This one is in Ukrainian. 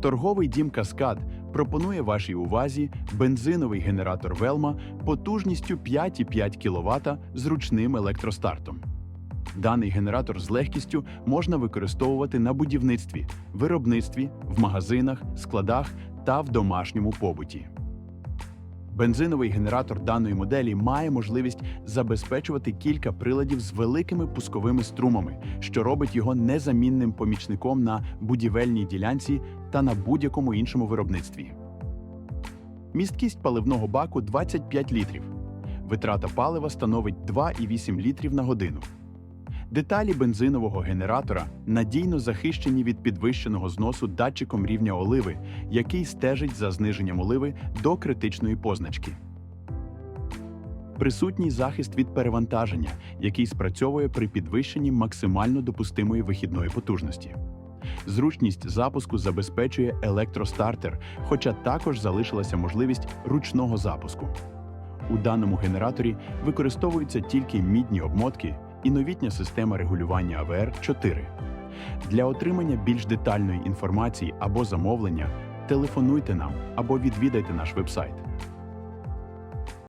Торговий дім Каскад пропонує вашій увазі бензиновий генератор Велма потужністю 5,5 кВт з ручним електростартом. Даний генератор з легкістю можна використовувати на будівництві, виробництві, в магазинах, складах та в домашньому побуті. Бензиновий генератор даної моделі має можливість забезпечувати кілька приладів з великими пусковими струмами, що робить його незамінним помічником на будівельній ділянці та на будь-якому іншому виробництві. Місткість паливного баку 25 літрів. Витрата палива становить 2,8 літрів на годину. Деталі бензинового генератора надійно захищені від підвищеного зносу датчиком рівня оливи, який стежить за зниженням оливи до критичної позначки. Присутній захист від перевантаження, який спрацьовує при підвищенні максимально допустимої вихідної потужності. Зручність запуску забезпечує електростартер, хоча також залишилася можливість ручного запуску. У даному генераторі використовуються тільки мідні обмотки і новітня система регулювання АВР-4. Для отримання більш детальної інформації або замовлення телефонуйте нам або відвідайте наш вебсайт